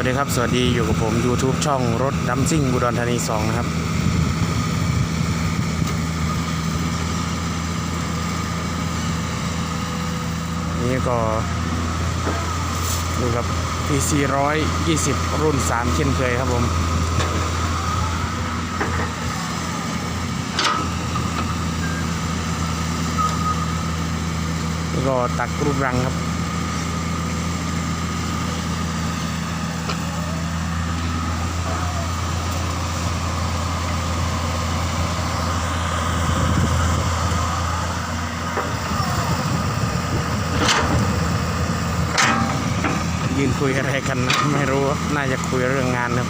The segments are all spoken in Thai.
วัสดีครับ สวัสดีอยู่กับผม YouTube ช่องรถดัมซิ่งอุดรธานี 2 นะครับ นี่ก็อยู่กับ PC 120 รุ่น 3 เช่นเคยครับผมก็ตักรูปรังครับ ยืนคุยอะไรกันนะไม่รู้น่าจะคุยเรื่องงานครับ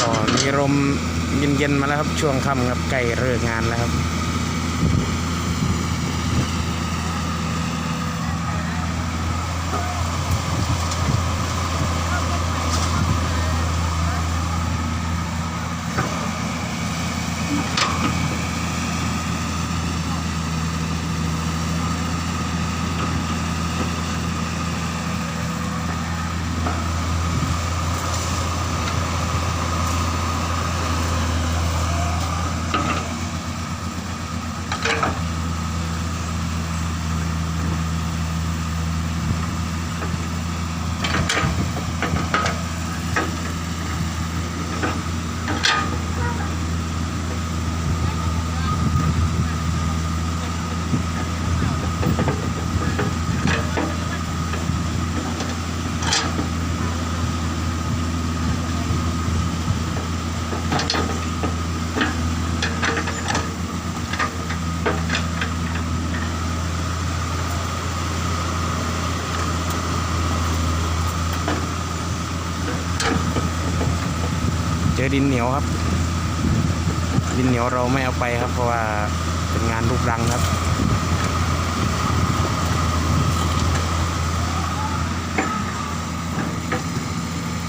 ก็มีลมเย็นๆมาแล้วครับช่วงค่ำครับใกล้เลิกงานแล้วครับ อดินเหนียวครับ ดินเหนียวเราไม่เอาไปครับ เพราะว่าเป็นงานรูปรังครับ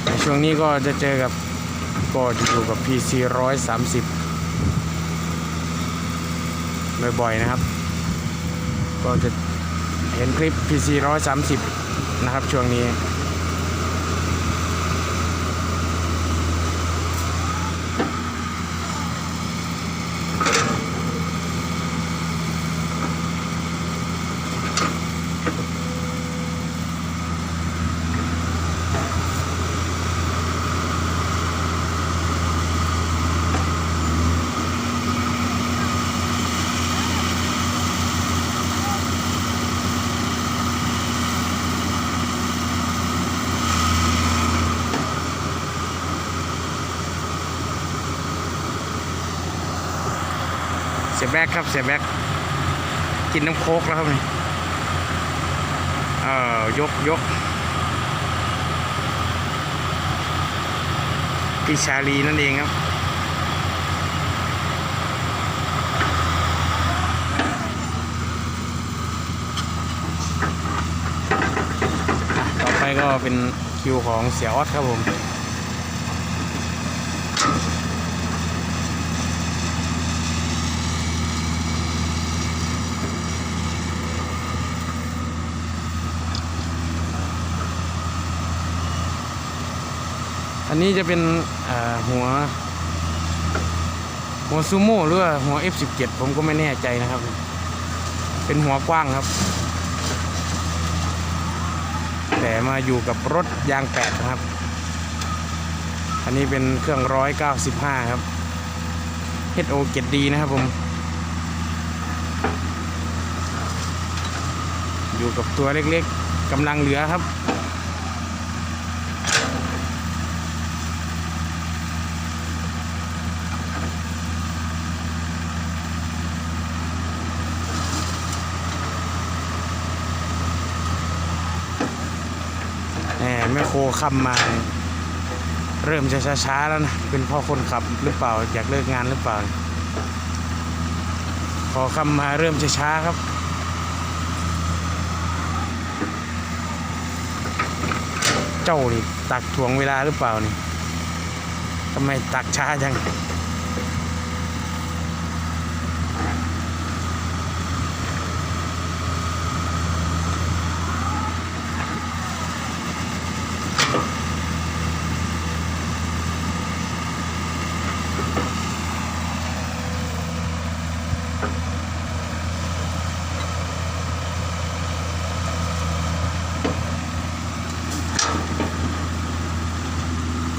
ในช่วงนี้ก็จะเจอกับก็อยู่กับ PC 130บ่อยๆนะครับ ก็จะเห็นคลิป PC 130 นะครับช่วงนี้ สียแบกครับเสียแบกกินน้ำโคกแล้วครับนี่เอ่อยกยกพี่ชาลีนั่นเองครับ ต่อไปก็เป็นคิวของเสียออสครับผม อันนี้จะเป็นหัว หัวซูโม่หรือว่าหัว F17 ผมก็ไม่แน่ใจนะครับ เป็นหัวกว้างครับ แต่มาอยู่กับรถยางแปดนะครับ อันนี้เป็นเครื่องร้อยเก้าสิบห้าครับ HO เกตดีนะครับผม อยู่กับตัวเล็กๆกำลังเหลือครับ แม่โคคำมา เริ่มจะช้าๆแล้วนะ เป็นพ่อคนขับหรือเปล่า อยากเลิกงานหรือเปล่า พอคำมาเริ่มจะช้าครับเเจ้านี่ตักถ่วงเวลาหรือเปล่านี่ทำไมตักช้าจัง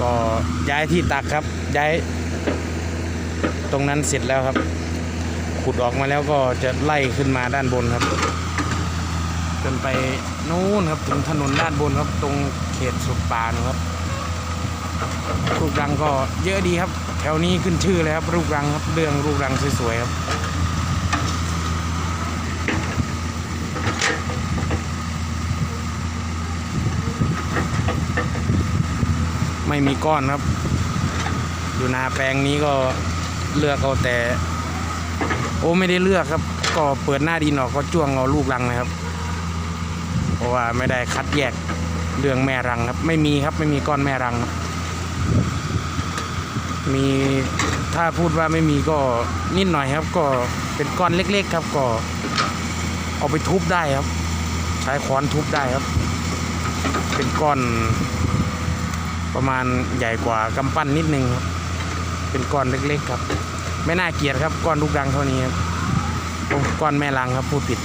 ก็ย้ายที่ตักครับย้าย ตรงนั้นเสร็จแล้วครับ ขุดออกมาแล้วก็จะไล่ขึ้นมาด้านบนครับ จนไปนู่นครับถึงถนนด้านบนครับ ตรงเขตสุดป่านะครับลูกรังก็เยอะดีครับ แถวนี้ขึ้นชื่อเลยครับลูกรังครับเรื่องลูกรังสวยๆครับ ไม่มีก้อนครับ อยู่นาแปลงนี้ก็เลือกเอาแต่ โอ้ไม่ได้เลือกครับ ก็เปิดหน้าดินออกก็จ้วงเอาลูกรังนะครับ เพราะว่าไม่ได้คัดแยกเรื่องแม่รังครับ ไม่มีครับไม่มีก้อนแม่รังครับมีถ้าพูดว่าไม่มีก็นิดหน่อยครับ ก็เป็นก้อนเล็ก ๆ ครับก็เอาไปทุบได้ครับ ใช้ค้อนทุบได้ครับ เป็นก้อน ประมาณใหญ่กว่ากำปั้นนิดนึงครับเป็นก้อนเล็กๆครับ ไม่น่าเกลียดครับก้อนลูกรังเท่านี้ครับก้อนแม่รังครับพูดผิด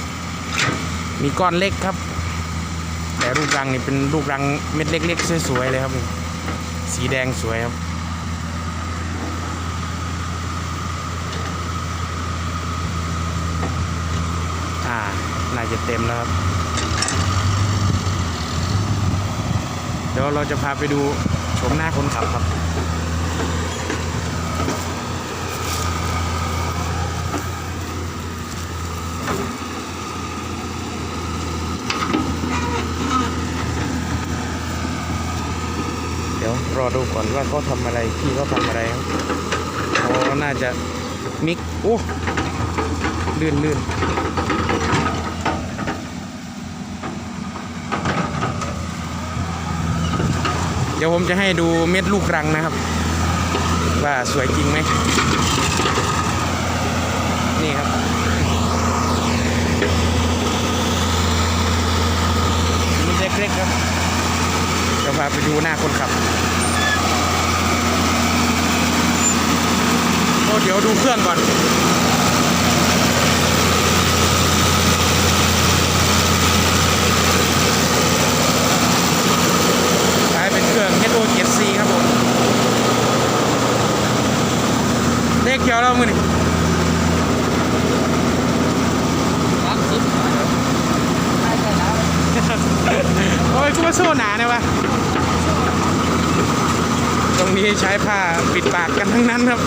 มีก้อนเล็กครับ แต่ลูกรังนี่เป็นลูกรังเม็ดเล็กๆสวยๆเลยครับ สีแดงสวยครับอ่าน่าจะเต็มแล้วครับเดี๋ยวเราจะพาไปดู ชมหน้าคนขับครับ เดี๋ยวรอดูก่อนว่าเขาทำอะไรพี่เขาทำอะไรครับโอ้น่าจะมิกโอ้ลื่นลื่น เดี๋ยวผมจะให้ดูเม็ดลูกรังนะครับ ว่าสวยจริงไหมนี่ครับมีเล็กๆครับจะพาไปดูหน้าคนขับโอ้เดี๋ยวดูเครื่องก่อน ใช้เป็นเครื่อง HO 7 C ครับผม เลขเขียว แล้วมือนี่สามสิบใช่ใช่แล้วโอ้ยกูมาโซ่หนาเนี่ยวะตรงนี้ใช้ผ้าปิดปากกันทั้งนั้นครับ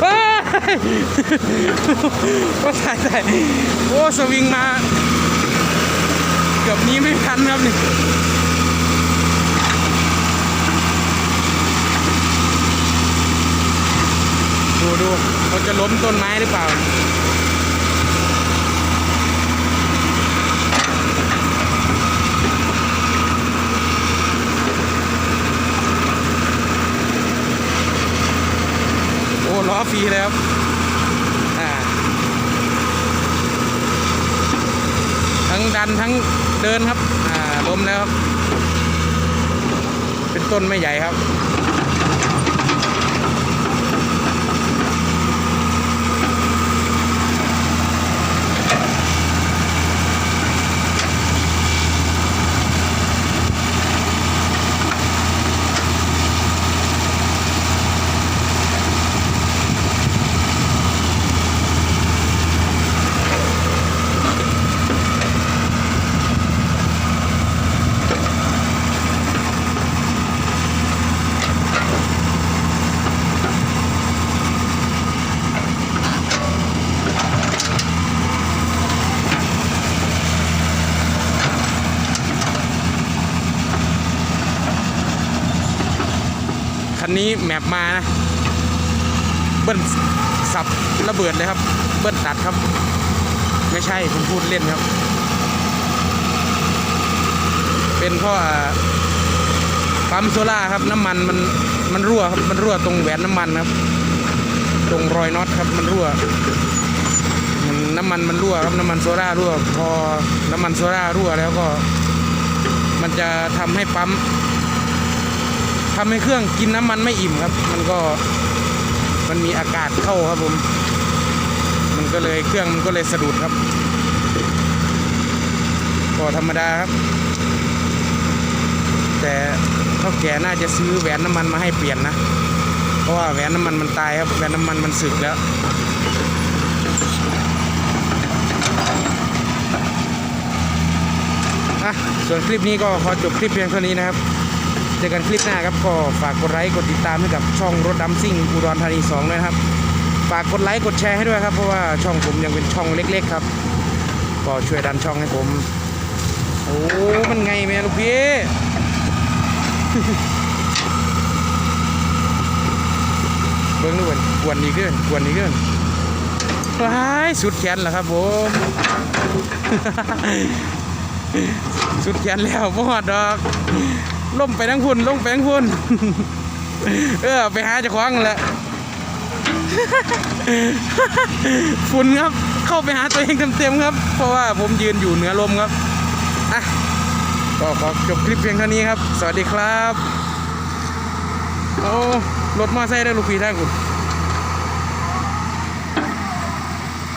เฮ้ยโอ้ตายตายโอ้สวิงมา เกือบนี้ไม่ทันครับนี่ ดูดูเขาจะล้มต้นไม้หรือเปล่าโอ้ล้อฟรีเลยครับทั้งดันทั้งเดินครับ อ่าล้มแล้วครับ เป็นต้นไม่ใหญ่ครับ แมปมานะ เบิ้ลสับระเบิดเลยครับ เบิ้ลตัดครับ ไม่ใช่ผมพูดเล่นครับ เป็นเพราะอ่าปั๊มโซล่าครับน้ำมันมันมันรั่วครับมันรั่วตรงแหวนน้ำมันครับ ตรงรอยน็อตครับมันรั่วมันน้ำมันมันรั่วครับน้ำมันโซล่ารั่ว พอน้ำมันโซล่ารั่วแล้วก็ มันจะทำให้ปั๊ม ทำให้เครื่องกินน้ำมันไม่อิ่มครับ มันก็มันมีอากาศเข้าครับผม มันก็เลยเครื่องมันก็เลยสะดุดครับก็ธรรมดาครับ แต่เท่าแก่น่าจะซื้อแหวนน้ำมันมาให้เปลี่ยนนะ เพราะว่าแหวนน้ำมันมันตายครับแหวนน้ำมันมันสึกแล้วอะส่วนคลิปนี้ก็ขอจบคลิปเพียงเท่านี้นะครับ เจอกันคลิปหน้าครับก็ฝากกดไลค์กดติดตามให้กับช่องรถดำซิ่งอุดรธานี2ด้วยนะครับ ฝากกดไลค์กดแชร์ให้ด้วยครับ เพราะว่าช่องผมยังเป็นช่องเล็ก ๆ ครับ ก็ช่วยดันช่องให้ผม โอ้มันไงแม่ลูกพี่เบิ้งดูก่อนกวนนี้ขึ้นกวนนี้ขึ้นว้ายสุดแขนแล้วครับผมสุดแขนแล้วบ่อดดอก ล่มไปทั้งพุ่นล่มไปทั้งพุ่นเออไปหาจะคว้างแหละฝุ่นครับ เข้าไปหาตัวเองเต็มๆครับ เพราะว่าผมยืนอยู่เหนือลมครับอะก็ขอจบคลิปเพียงเท่านี้ครับ สวัสดีครับ โอ้รถมอไซค์ได้ลูกพีท่าคุณ